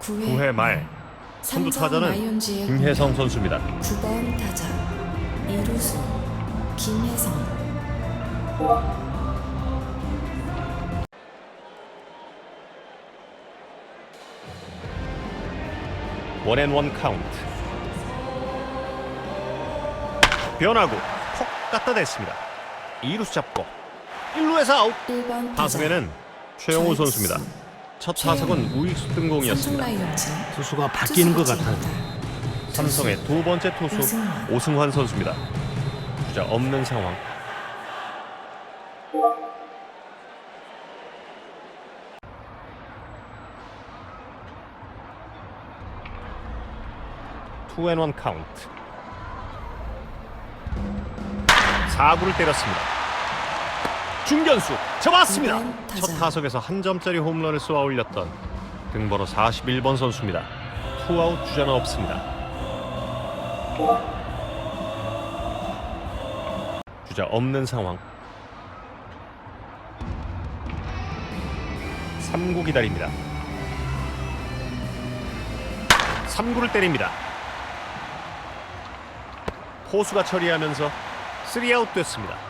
9회, 9회 말. 선두 타자는 김혜성 선수입니다. 9번 타자 이루수 김혜성. 원앤원 카운트. 변하고 콕 갖다 댔습니다. 2루수 잡고 1루에서 아웃. 1번 타자 타석에는 최영호 선수입니다 첫 타석은 우익수 삼성 등공이었습니다. 투수가 바뀌는 것 같아요. 삼성의 두 번째 투수 오승환. 오승환 선수입니다. 주자 없는 상황. 투앤원 카운트. 4구를 때렸습니다 중견수 잡았습니다. 첫 타석에서 한 점짜리 홈런을 쏘아 올렸던 등번호 41번 선수입니다. 투아웃 주자는 없습니다. 주자 없는 상황. 3구 기다립니다. 3구를 때립니다. 포수가 처리하면서 3아웃 됐습니다